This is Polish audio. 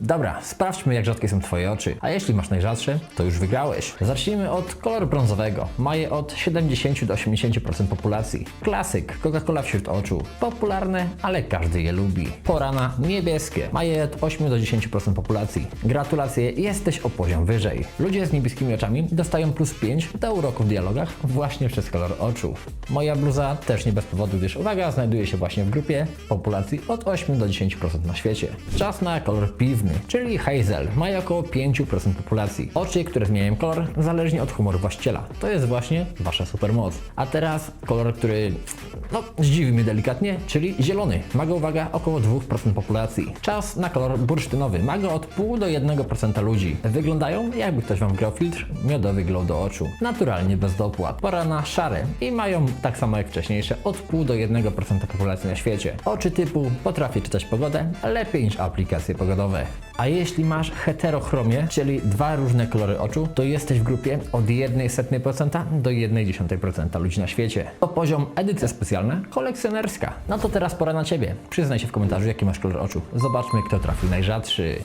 Dobra, sprawdźmy jak rzadkie są Twoje oczy. A jeśli masz najrzadsze, to już wygrałeś. Zacznijmy od koloru brązowego. Ma je od 70 do 80% populacji. Klasyk, Coca-Cola wśród oczu. Popularne, ale każdy je lubi. Porana, niebieskie. Ma je od 8 do 10% populacji. Gratulacje, jesteś o poziom wyżej. Ludzie z niebieskimi oczami dostają plus 5 do uroku w dialogach właśnie przez kolor oczu. Moja bluza też nie bez powodu, gdyż uwaga, znajduje się właśnie w grupie populacji od 8 do 10% na świecie. Czas na kolor piwny, czyli hazel. Ma około 5% populacji. Oczy, które zmieniają kolor zależnie od humoru właściciela. To jest właśnie wasza supermoc. A teraz kolor, który no, zdziwi mnie delikatnie, czyli zielony. Ma go, uwaga, około 2% populacji. Czas na kolor bursztynowy. Ma go od pół do 1% ludzi. Wyglądają jakby ktoś wam grał filtr miodowy glow do oczu. Naturalnie bez dopłat. Pora na szare i mają tak samo jak wcześniejsze od pół do 1% populacji na świecie. Oczy typu potrafię czytać pogodę lepiej niż aplikacje pogodowe. A jeśli masz heterochromię, czyli dwa różne kolory oczu, to jesteś w grupie od 1,1% do 1,1% ludzi na świecie. To poziom edycja specjalna, kolekcjonerska. No to teraz pora na Ciebie. Przyznaj się w komentarzu, jaki masz kolor oczu. Zobaczmy, kto trafił najrzadszy.